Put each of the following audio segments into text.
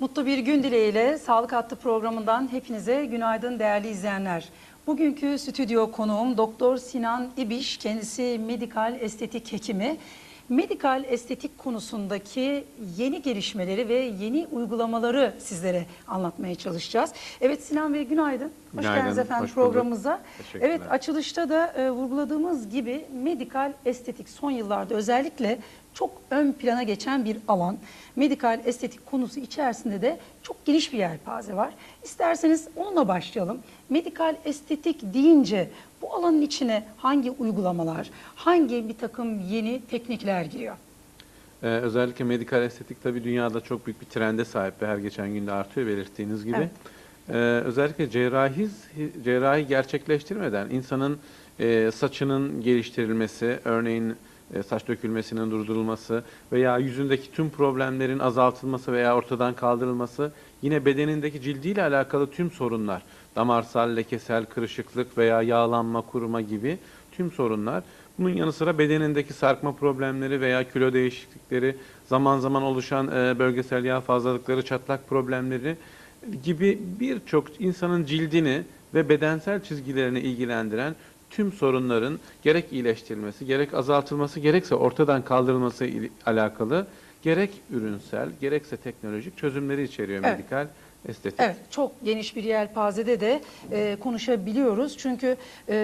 Mutlu bir gün dileğiyle Sağlık Hattı programından hepinize günaydın değerli izleyenler. Bugünkü stüdyo konuğum Doktor Sinan İbiş, kendisi medikal estetik hekimi. Medikal estetik konusundaki yeni gelişmeleri ve yeni uygulamaları sizlere anlatmaya çalışacağız. Evet Sinan Bey günaydın. Hoş Günaydın, geldiniz efendim hoş programımıza. Evet açılışta da e, vurguladığımız gibi medikal estetik son yıllarda özellikle çok ön plana geçen bir alan. Medikal estetik konusu içerisinde de çok geniş bir yelpaze var. İsterseniz onunla başlayalım. Medikal estetik deyince bu alanın içine hangi uygulamalar, hangi bir takım yeni teknikler giriyor? Ee, özellikle medikal estetik tabii dünyada çok büyük bir trende sahip ve her geçen günde artıyor belirttiğiniz gibi. Evet. Ee, özellikle cerrahi, cerrahi gerçekleştirmeden insanın e, saçının geliştirilmesi, örneğin saç dökülmesinin durdurulması veya yüzündeki tüm problemlerin azaltılması veya ortadan kaldırılması, yine bedenindeki cildiyle alakalı tüm sorunlar, damarsal, lekesel, kırışıklık veya yağlanma, kuruma gibi tüm sorunlar. Bunun yanı sıra bedenindeki sarkma problemleri veya kilo değişiklikleri, zaman zaman oluşan e, bölgesel yağ fazlalıkları, çatlak problemleri gibi birçok insanın cildini ve bedensel çizgilerini ilgilendiren tüm sorunların gerek iyileştirilmesi, gerek azaltılması, gerekse ortadan kaldırılması alakalı gerek ürünsel, gerekse teknolojik çözümleri içeriyor Evet. medikal estetik. Evet, çok geniş bir yelpazede de e, konuşabiliyoruz. Çünkü e,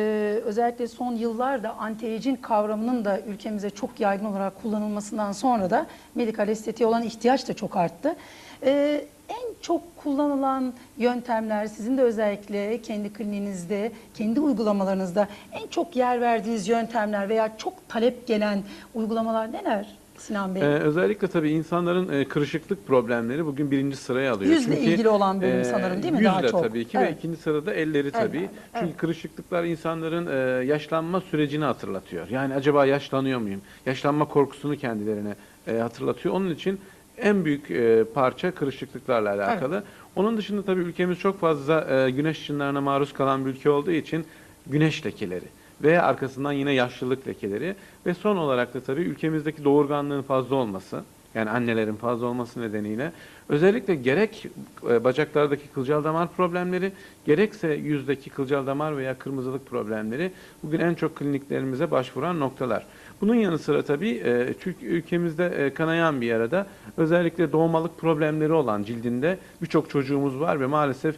özellikle son yıllarda anti-aging kavramının da ülkemize çok yaygın olarak kullanılmasından sonra da medikal estetiğe olan ihtiyaç da çok arttı. E, en çok kullanılan yöntemler sizin de özellikle kendi kliniğinizde, kendi uygulamalarınızda en çok yer verdiğiniz yöntemler veya çok talep gelen uygulamalar neler Sinan Bey? Ee, özellikle tabii insanların e, kırışıklık problemleri bugün birinci sıraya alıyor. Yüzle ilgili olan bölüm sanırım, değil mi? Yüzle Daha çok. tabii ki Evet. ve ikinci sırada elleri tabii. Eller, Çünkü evet. kırışıklıklar insanların e, yaşlanma sürecini hatırlatıyor. Yani acaba yaşlanıyor muyum? Yaşlanma korkusunu kendilerine e, hatırlatıyor. Onun için en büyük e, parça kırışıklıklarla alakalı. Onun dışında tabii ülkemiz çok fazla e, güneş ışınlarına maruz kalan bir ülke olduğu için güneş lekeleri ve arkasından yine yaşlılık lekeleri ve son olarak da tabii ülkemizdeki doğurganlığın fazla olması yani annelerin fazla olması nedeniyle özellikle gerek e, bacaklardaki kılcal damar problemleri gerekse yüzdeki kılcal damar veya kırmızılık problemleri bugün en çok kliniklerimize başvuran noktalar. Bunun yanı sıra tabii e, Türk ülkemizde e, kanayan bir yarada özellikle doğmalık problemleri olan cildinde birçok çocuğumuz var ve maalesef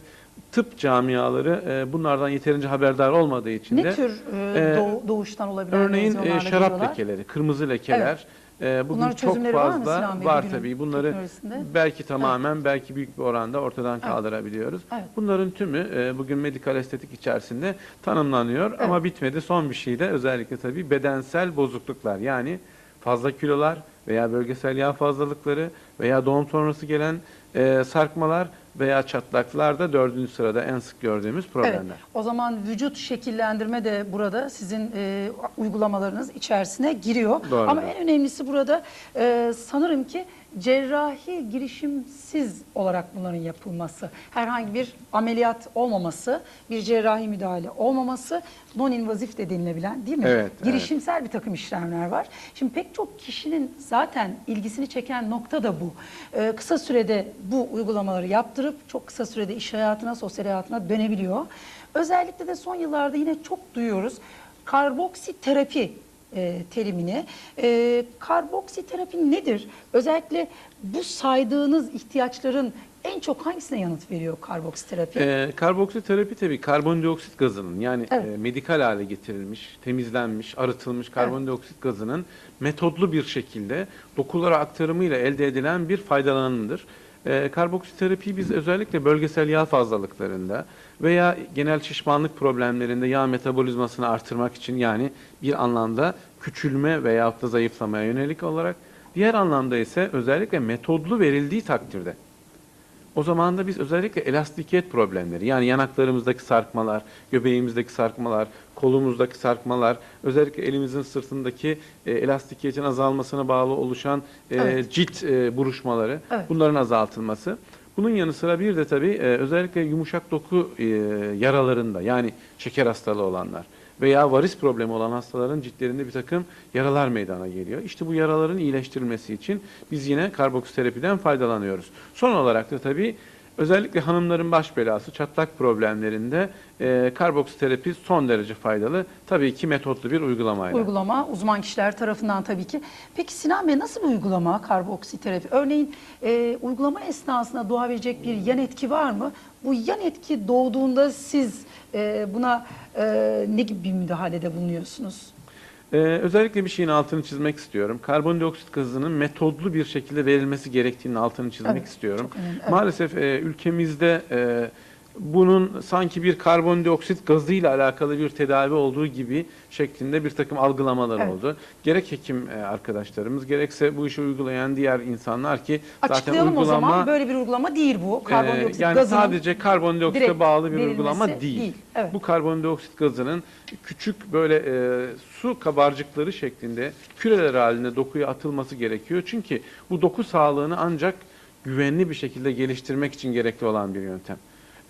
tıp camiaları e, bunlardan yeterince haberdar olmadığı için de ne tür e, e, doğ- doğuştan olabilen Örneğin e, şarap geliyorlar? lekeleri, kırmızı lekeler. E, bugün Bunların çok çözümleri var mı fazla Sinan Bey var bugünün tabii. Bunları teknolojisinde? belki tamamen, belki büyük bir oranda ortadan kaldırabiliyoruz. Evet. Bunların tümü e, bugün medikal estetik içerisinde tanımlanıyor ama bitmedi. Son bir şey de özellikle tabii bedensel bozukluklar. Yani fazla kilolar veya bölgesel yağ fazlalıkları veya doğum sonrası gelen e, sarkmalar veya çatlaklar da dördüncü sırada en sık gördüğümüz problemler. Evet. O zaman vücut şekillendirme de burada sizin e, uygulamalarınız içerisine giriyor. Doğru. Ama en önemlisi burada e, sanırım ki cerrahi girişimsiz olarak bunların yapılması. Herhangi bir ameliyat olmaması, bir cerrahi müdahale olmaması, non-invazif de denilebilen değil mi? Evet, evet. Girişimsel bir takım işlemler var. Şimdi pek çok kişinin zaten ilgisini çeken nokta da bu. Ee, kısa sürede bu uygulamaları yaptırıp çok kısa sürede iş hayatına, sosyal hayatına dönebiliyor. Özellikle de son yıllarda yine çok duyuyoruz. Karboksiterapi e, terimini. E, karboksiterapi nedir? Özellikle bu saydığınız ihtiyaçların en çok hangisine yanıt veriyor karboksiterapi? Ee, karboksiterapi tabii karbondioksit gazının yani Evet. e, medikal hale getirilmiş, temizlenmiş, arıtılmış karbondioksit gazının metodlu bir şekilde dokulara aktarımıyla elde edilen bir faydalanımdır. Ee, karboksiterapiyi biz özellikle bölgesel yağ fazlalıklarında veya genel şişmanlık problemlerinde yağ metabolizmasını artırmak için yani bir anlamda küçülme veyahut da zayıflamaya yönelik olarak. Diğer anlamda ise özellikle metodlu verildiği takdirde o zaman da biz özellikle elastikiyet problemleri yani yanaklarımızdaki sarkmalar, göbeğimizdeki sarkmalar, kolumuzdaki sarkmalar, özellikle elimizin sırtındaki e, elastikiyetin azalmasına bağlı oluşan e, Evet. cilt e, buruşmaları Evet. bunların azaltılması. Bunun yanı sıra bir de tabii e, özellikle yumuşak doku e, yaralarında yani şeker hastalığı olanlar veya varis problemi olan hastaların ciltlerinde bir takım yaralar meydana geliyor. İşte bu yaraların iyileştirilmesi için biz yine karboksiterapiden faydalanıyoruz. Son olarak da tabii özellikle hanımların baş belası çatlak problemlerinde e, karboksiterapi son derece faydalı. Tabii ki metotlu bir uygulamayla. Uygulama uzman kişiler tarafından tabii ki. Peki Sinan Bey nasıl bir uygulama karboksiterapi? Örneğin e, uygulama esnasında doğabilecek bir yan etki var mı? Bu yan etki doğduğunda siz e, buna e, ne gibi bir müdahalede bulunuyorsunuz? Ee, özellikle bir şeyin altını çizmek istiyorum. Karbondioksit gazının metodlu bir şekilde verilmesi gerektiğinin altını çizmek Evet, istiyorum. önemli, evet. Maalesef e, ülkemizde e, bunun sanki bir karbondioksit gazıyla alakalı bir tedavi olduğu gibi şeklinde bir takım algılamalar Evet. oldu. Gerek hekim e, arkadaşlarımız gerekse bu işi uygulayan diğer insanlar ki zaten Açıklayalım uygulama o zaman böyle bir uygulama değil bu. ee, Karbondioksit yani gazının sadece karbondioksite bağlı bir uygulama değil. değil, evet. Bu karbondioksit gazının küçük böyle e, su kabarcıkları şeklinde küreler halinde dokuya atılması gerekiyor. Çünkü bu doku sağlığını ancak güvenli bir şekilde geliştirmek için gerekli olan bir yöntem.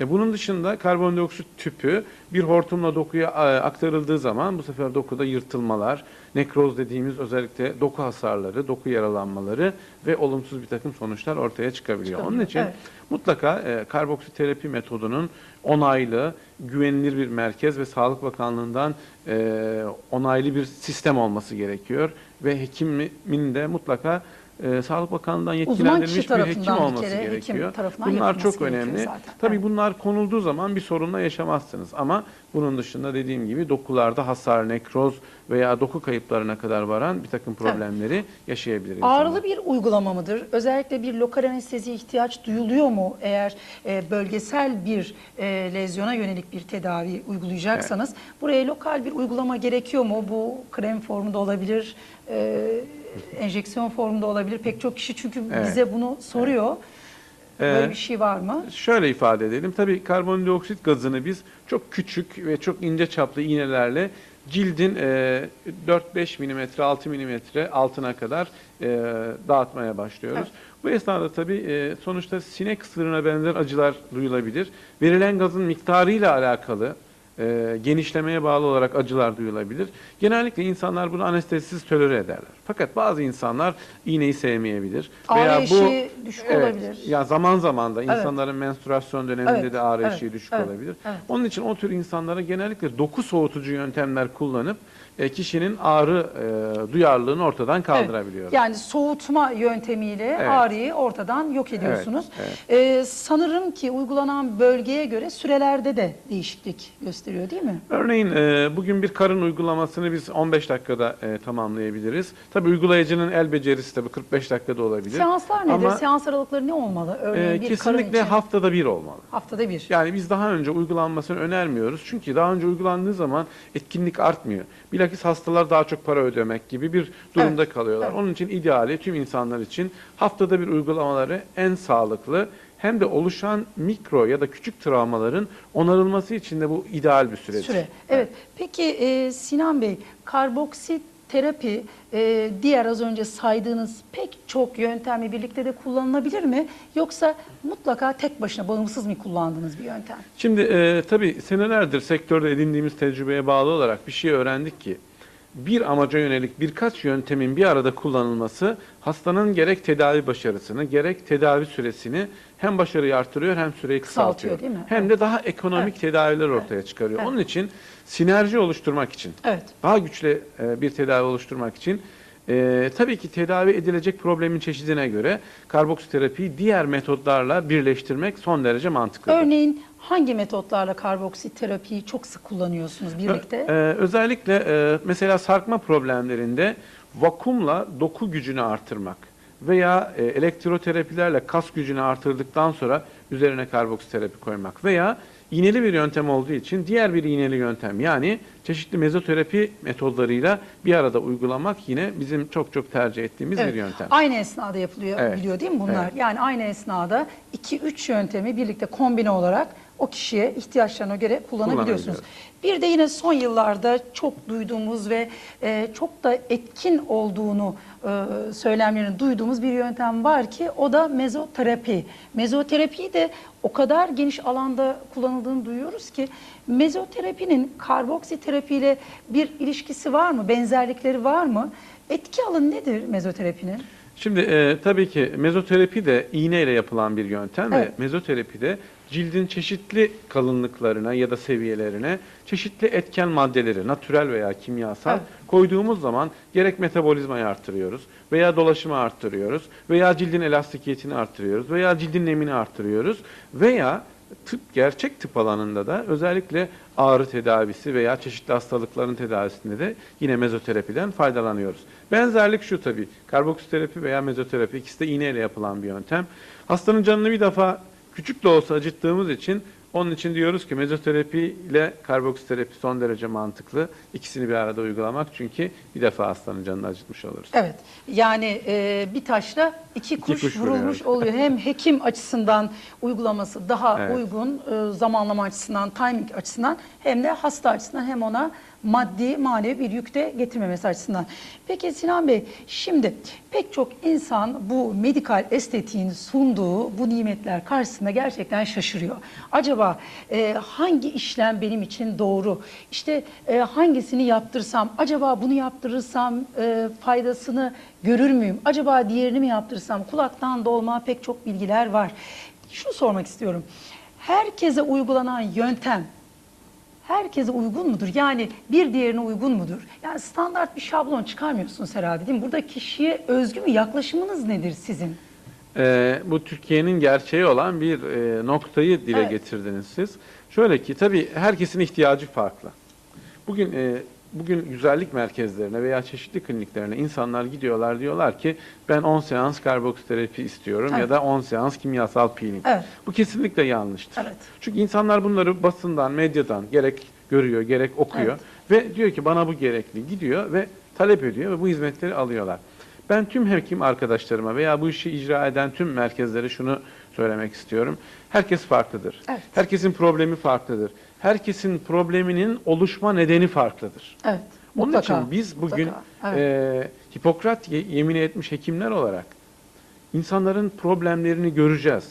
E bunun dışında karbondioksit tüpü bir hortumla dokuya e, aktarıldığı zaman bu sefer dokuda yırtılmalar, nekroz dediğimiz özellikle doku hasarları, doku yaralanmaları ve olumsuz bir takım sonuçlar ortaya çıkabiliyor. Onun Çıkabiliyor, için evet. mutlaka e, karboksiterapi metodunun onaylı, güvenilir bir merkez ve Sağlık Bakanlığı'ndan e, onaylı bir sistem olması gerekiyor ve hekimin de mutlaka e, Sağlık Bakanlığı'ndan yetkilendirilmiş bir hekim bir olması hekim gerekiyor. tarafından Bunlar çok önemli. zaten. Tabii Evet. bunlar konulduğu zaman bir sorunla yaşamazsınız ama bunun dışında dediğim gibi dokularda hasar, nekroz veya doku kayıplarına kadar varan bir takım problemleri yaşayabilir insanlar. Ağrılı bir uygulama mıdır? Özellikle bir lokal anesteziye ihtiyaç duyuluyor mu eğer e, bölgesel bir e, lezyona yönelik bir tedavi uygulayacaksanız? Buraya lokal bir uygulama gerekiyor mu? Bu krem formunda olabilir, e, enjeksiyon formunda olabilir. Pek çok kişi çünkü Evet. bize bunu soruyor. Böyle Ee, bir şey var mı? Şöyle ifade edelim. Tabii karbondioksit gazını biz çok küçük ve çok ince çaplı iğnelerle cildin e, 4-5 milimetre, 6 milimetre altına kadar e, dağıtmaya başlıyoruz. Evet. Bu esnada tabii e, sonuçta sinek ısırığına benzer acılar duyulabilir. Verilen gazın miktarıyla alakalı e, genişlemeye bağlı olarak acılar duyulabilir. Genellikle insanlar bunu anestezisiz tolere ederler. Fakat bazı insanlar iğneyi sevmeyebilir. Ağrı eşiği düşük olabilir. Ya zaman zaman da Evet. insanların menstruasyon döneminde Evet, de ağrı evet, eşiği düşük evet, olabilir. evet. Onun için o tür insanlara genellikle doku soğutucu yöntemler kullanıp e, kişinin ağrı e, duyarlılığını ortadan kaldırabiliyoruz. Yani soğutma yöntemiyle Evet. ağrıyı ortadan yok ediyorsunuz. evet. Ee, sanırım ki uygulanan bölgeye göre sürelerde de değişiklik gösteriyor değil mi? Örneğin e, bugün bir karın uygulamasını biz 15 dakikada e, tamamlayabiliriz. Tabii uygulayıcının el becerisi tabii 45 dakikada olabilir. Seanslar nedir? Ama Seans aralıkları ne olmalı? Örneğin e, bir karın kesinlikle için haftada bir olmalı. haftada bir. Yani biz daha önce uygulanmasını önermiyoruz. Çünkü daha önce uygulandığı zaman etkinlik artmıyor. Bilakis hastalar daha çok para ödemek gibi bir durumda Evet, kalıyorlar. evet. Onun için ideali tüm insanlar için haftada bir uygulamaları en sağlıklı hem de oluşan mikro ya da küçük travmaların onarılması için de bu ideal bir süreç. Süre. Evet. Peki e, Sinan Bey, karboksit terapi e, diğer az önce saydığınız pek çok yöntemle birlikte de kullanılabilir mi? Yoksa mutlaka tek başına bağımsız mı kullandığınız bir yöntem? Şimdi e, tabii senelerdir sektörde edindiğimiz tecrübeye bağlı olarak bir şey öğrendik ki bir amaca yönelik birkaç yöntemin bir arada kullanılması hastanın gerek tedavi başarısını gerek tedavi süresini hem başarıyı artırıyor hem süreyi Kısaltıyor, kısaltıyor. değil mi? Hem de daha ekonomik Evet. tedaviler ortaya çıkarıyor. Evet. Onun için sinerji oluşturmak için Evet. daha güçlü e, bir tedavi oluşturmak için e, tabii ki tedavi edilecek problemin çeşidine göre karboksiterapiyi diğer metotlarla birleştirmek son derece mantıklı. Örneğin hangi metotlarla karboksit terapiyi çok sık kullanıyorsunuz birlikte? Ee, özellikle e, mesela sarkma problemlerinde vakumla doku gücünü artırmak veya e, elektroterapilerle kas gücünü artırdıktan sonra üzerine karboksiterapi koymak veya iğneli bir yöntem olduğu için diğer bir iğneli yöntem yani çeşitli mezoterapi metodlarıyla bir arada uygulamak yine bizim çok çok tercih ettiğimiz Evet. bir yöntem. Aynı esnada yapılıyor Evet. biliyor değil mi bunlar? Evet. Yani aynı esnada 2-3 yöntemi birlikte kombine olarak o kişiye ihtiyaçlarına göre kullanabiliyorsunuz. Bir de yine son yıllarda çok duyduğumuz ve e, çok da etkin olduğunu e, söylemlerini duyduğumuz bir yöntem var ki o da mezoterapi. Mezoterapiyi de o kadar geniş alanda kullanıldığını duyuyoruz ki mezoterapinin karboksiterapi ile bir ilişkisi var mı? Benzerlikleri var mı? Etki alanı nedir mezoterapinin? Şimdi e, tabii ki mezoterapi de iğne ile yapılan bir yöntem Evet. ve mezoterapide cildin çeşitli kalınlıklarına ya da seviyelerine çeşitli etken maddeleri, natürel veya kimyasal Evet. koyduğumuz zaman gerek metabolizmayı arttırıyoruz veya dolaşımı arttırıyoruz veya cildin elastikiyetini arttırıyoruz veya cildin nemini arttırıyoruz veya tıp gerçek tıp alanında da özellikle ağrı tedavisi veya çeşitli hastalıkların tedavisinde de yine mezoterapiden faydalanıyoruz. Benzerlik şu tabii. Karboksiterapi veya mezoterapi ikisi de iğneyle yapılan bir yöntem. Hastanın canını bir defa küçük de olsa acıttığımız için onun için diyoruz ki mezoterapi ile karboksiterapi son derece mantıklı. İkisini bir arada uygulamak çünkü bir defa hastanın canını acıtmış oluruz. Evet. Yani e, bir taşla iki kuş, kuş vurulmuş vuruyoruz. oluyor. Hem hekim açısından uygulaması daha Evet. uygun, e, zamanlama açısından, timing açısından hem de hasta açısından hem ona maddi, manevi bir yük de getirmemesi açısından. Peki Sinan Bey, şimdi pek çok insan bu medikal estetiğin sunduğu bu nimetler karşısında gerçekten şaşırıyor. Acaba e, hangi işlem benim için doğru? İşte e, hangisini yaptırsam, acaba bunu yaptırırsam e, faydasını görür müyüm? Acaba diğerini mi yaptırırsam? Kulaktan dolma pek çok bilgiler var. Şunu sormak istiyorum. Herkese uygulanan yöntem herkese uygun mudur? Yani bir diğerine uygun mudur? Yani standart bir şablon çıkarmıyorsunuz herhalde değil mi? Burada kişiye özgü bir yaklaşımınız nedir sizin? Ee, bu Türkiye'nin gerçeği olan bir e, noktayı dile Evet. getirdiniz siz. Şöyle ki tabii herkesin ihtiyacı farklı. Bugün e, bugün güzellik merkezlerine veya çeşitli kliniklerine insanlar gidiyorlar diyorlar ki ben 10 seans karboksiterapi istiyorum Evet. ya da 10 seans kimyasal peeling. Evet. Bu kesinlikle yanlıştır. Evet. Çünkü insanlar bunları basından, medyadan gerek görüyor, gerek okuyor ve diyor ki bana bu gerekli. Gidiyor ve talep ediyor ve bu hizmetleri alıyorlar. Ben tüm hekim arkadaşlarıma veya bu işi icra eden tüm merkezlere şunu söylemek istiyorum. Herkes farklıdır. Evet. Herkesin problemi farklıdır. Herkesin probleminin oluşma nedeni farklıdır. Evet. Onun mutlaka, için biz bugün mutlaka, evet. e, Hipokrat ye- yemin etmiş hekimler olarak insanların problemlerini göreceğiz,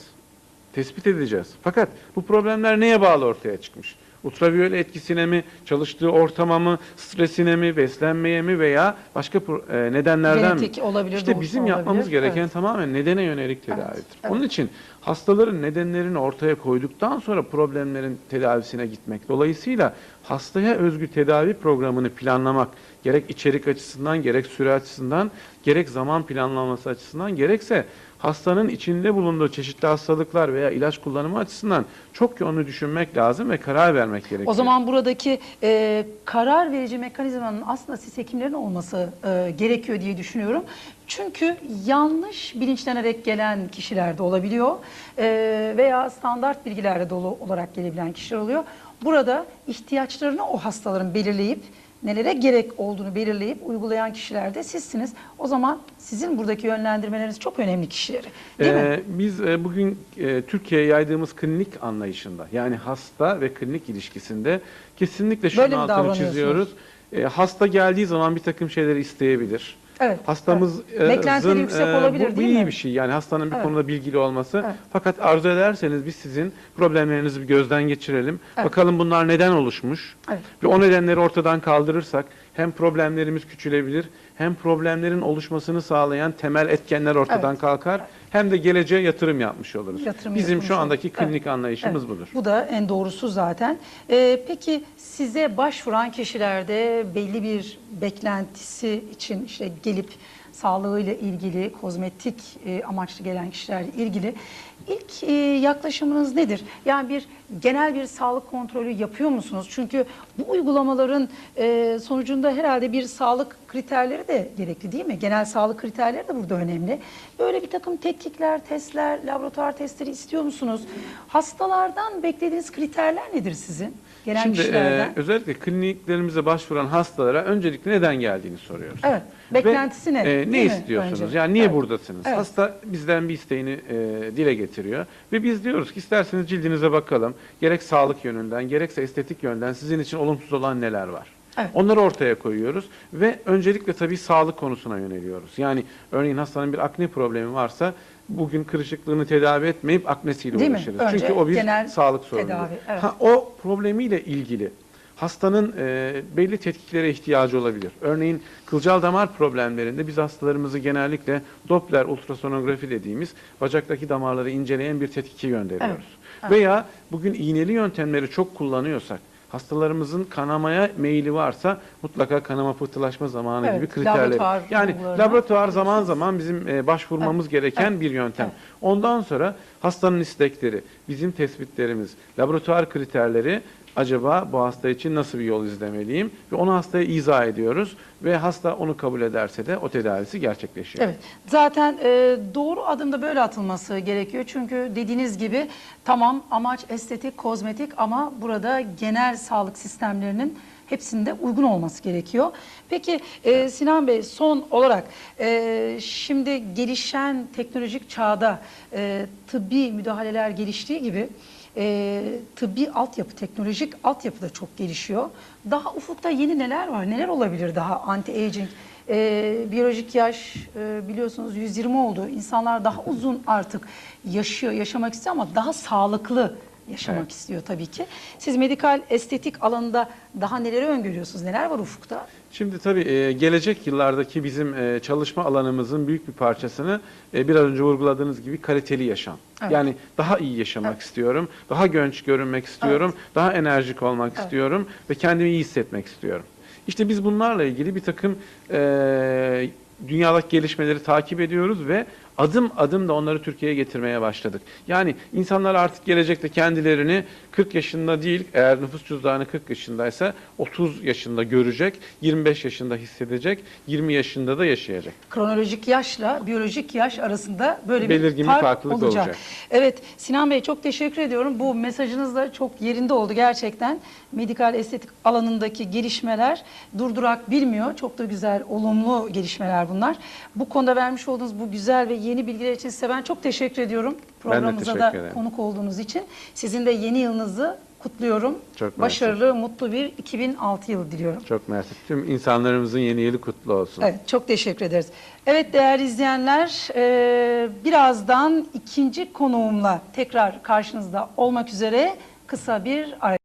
tespit edeceğiz. Fakat bu problemler neye bağlı ortaya çıkmış? Ultraviyole etkisine mi, çalıştığı ortama mı, stresine mi, beslenmeye mi veya başka e, nedenlerden Genetik mi? olabilir, İşte bizim yapmamız olabilir. gereken Evet. tamamen nedene yönelik Evet, tedavidir. evet. Onun için hastaların nedenlerini ortaya koyduktan sonra problemlerin tedavisine gitmek. Dolayısıyla hastaya özgü tedavi programını planlamak gerek içerik açısından, gerek süre açısından, gerek zaman planlaması açısından, gerekse hastanın içinde bulunduğu çeşitli hastalıklar veya ilaç kullanımı açısından çok yoğun düşünmek lazım ve karar vermek gerekiyor. O zaman buradaki e, karar verici mekanizmanın aslında siz hekimlerin olması e, gerekiyor diye düşünüyorum. Çünkü yanlış bilinçlenerek gelen kişiler de olabiliyor e, veya standart bilgilerle dolu olarak gelebilen kişiler oluyor. Burada ihtiyaçlarını o hastaların belirleyip nelere gerek olduğunu belirleyip uygulayan kişiler de sizsiniz. O zaman sizin buradaki yönlendirmeleriniz çok önemli kişileri. Değil mi? Ee, Biz e, bugün e, Türkiye'ye yaydığımız klinik anlayışında yani hasta ve klinik ilişkisinde kesinlikle şunun mi altını çiziyoruz. E, hasta geldiği zaman bir takım şeyleri isteyebilir. Evet. Hastamız evet. E, yüksek e, olabilir bu, bu değil iyi mi? bir şey. Yani hastanın bir Evet. konuda bilgili olması. Evet. Fakat arzu ederseniz biz sizin problemlerinizi bir gözden geçirelim. Evet. Bakalım bunlar neden oluşmuş? Evet. Ve o nedenleri ortadan kaldırırsak hem problemlerimiz küçülebilir hem problemlerin oluşmasını sağlayan temel etkenler ortadan Evet. kalkar hem de geleceğe yatırım yapmış oluruz. Yatırım Bizim şu andaki Evet. klinik anlayışımız Evet, budur. Bu da en doğrusu zaten. Ee, peki size başvuran kişilerde belli bir beklentisi için işte gelip sağlığıyla ilgili, kozmetik e, amaçlı gelen kişilerle ilgili ilk e, yaklaşımınız nedir? Yani bir genel bir sağlık kontrolü yapıyor musunuz? Çünkü bu uygulamaların e, sonucunda herhalde bir sağlık kriterleri de gerekli değil mi? Genel sağlık kriterleri de burada önemli. Böyle bir takım tetkikler, testler, laboratuvar testleri istiyor musunuz? Hastalardan beklediğiniz kriterler nedir sizin? Gelen Şimdi kişilerden. e, özellikle kliniklerimize başvuran hastalara öncelikle neden geldiğini soruyoruz. Evet, beklentisi Ve, ne? e, ne istiyorsunuz? Önce. Yani niye Evet. buradasınız? Evet. Hasta bizden bir isteğini e, dile getiriyor ve biz diyoruz ki isterseniz cildinize bakalım. Gerek sağlık yönünden, gerekse estetik yönden sizin için olumsuz olan neler var? Evet. Onları ortaya koyuyoruz ve öncelikle tabii sağlık konusuna yöneliyoruz. Yani örneğin hastanın bir akne problemi varsa bugün kırışıklığını tedavi etmeyip aknesiyle Değil mi? uğraşırız. Önce Çünkü o bir genel sağlık sorunu. tedavi, evet. Ha, o problemiyle ilgili hastanın e, belli tetkiklere ihtiyacı olabilir. Örneğin kılcal damar problemlerinde biz hastalarımızı genellikle Doppler ultrasonografi dediğimiz bacaktaki damarları inceleyen bir tetkike gönderiyoruz. Evet, Veya bugün iğneli yöntemleri çok kullanıyorsak hastalarımızın kanamaya meyili varsa mutlaka kanama pıhtılaşma zamanı Evet, gibi kriterleri. laboratuvar Yani laboratuvar zaman zaman bizim e, başvurmamız gereken bir yöntem. Evet. Ondan sonra hastanın istekleri, bizim tespitlerimiz, laboratuvar kriterleri acaba bu hasta için nasıl bir yol izlemeliyim ve onu hastaya izah ediyoruz ve hasta onu kabul ederse de o tedavisi gerçekleşiyor. Evet. Zaten e, doğru adımda böyle atılması gerekiyor. Çünkü dediğiniz gibi tamam amaç estetik, kozmetik ama burada genel sağlık sistemlerinin hepsinde uygun olması gerekiyor. Peki e, Sinan Bey son olarak e, şimdi gelişen teknolojik çağda e, tıbbi müdahaleler geliştiği gibi e, tıbbi altyapı, teknolojik altyapı da çok gelişiyor. Daha ufukta yeni neler var? Neler olabilir daha anti-aging? E, biyolojik yaş e, biliyorsunuz 120 oldu. İnsanlar daha uzun artık yaşıyor, yaşamak istiyor ama daha sağlıklı yaşamak Evet. istiyor tabii ki. Siz medikal estetik alanında daha neleri öngörüyorsunuz? Neler var ufukta? Şimdi tabii e, gelecek yıllardaki bizim e, çalışma alanımızın büyük bir parçasını e, biraz önce vurguladığınız gibi kaliteli yaşam. Evet. Yani daha iyi yaşamak Evet. istiyorum, daha genç görünmek istiyorum, daha enerjik olmak istiyorum ve kendimi iyi hissetmek istiyorum. İşte biz bunlarla ilgili bir takım e, dünyadaki gelişmeleri takip ediyoruz ve adım adım da onları Türkiye'ye getirmeye başladık. Yani insanlar artık gelecekte kendilerini 40 yaşında değil, eğer nüfus cüzdanı 40 yaşındaysa 30 yaşında görecek, 25 yaşında hissedecek, 20 yaşında da yaşayacak. kronolojik yaşla biyolojik yaş arasında böyle Belirgin bir fark farklılık olacak. olacak. Evet Sinan Bey çok teşekkür ediyorum. Bu mesajınız da çok yerinde oldu gerçekten. Medikal estetik alanındaki gelişmeler durdurak bilmiyor. Çok da güzel, olumlu gelişmeler bunlar. Bu konuda vermiş olduğunuz bu güzel ve yeni bilgiler için size ben çok teşekkür ediyorum. Programımıza teşekkür da ederim. konuk olduğunuz için. Sizin de yeni yılınızı kutluyorum. Çok mersi. Başarılı, mutlu bir 2006 yılı diliyorum. Çok mersi. Tüm insanlarımızın yeni yılı kutlu olsun. Evet, çok teşekkür ederiz. Evet değerli izleyenler, e, birazdan ikinci konuğumla tekrar karşınızda olmak üzere kısa bir ara.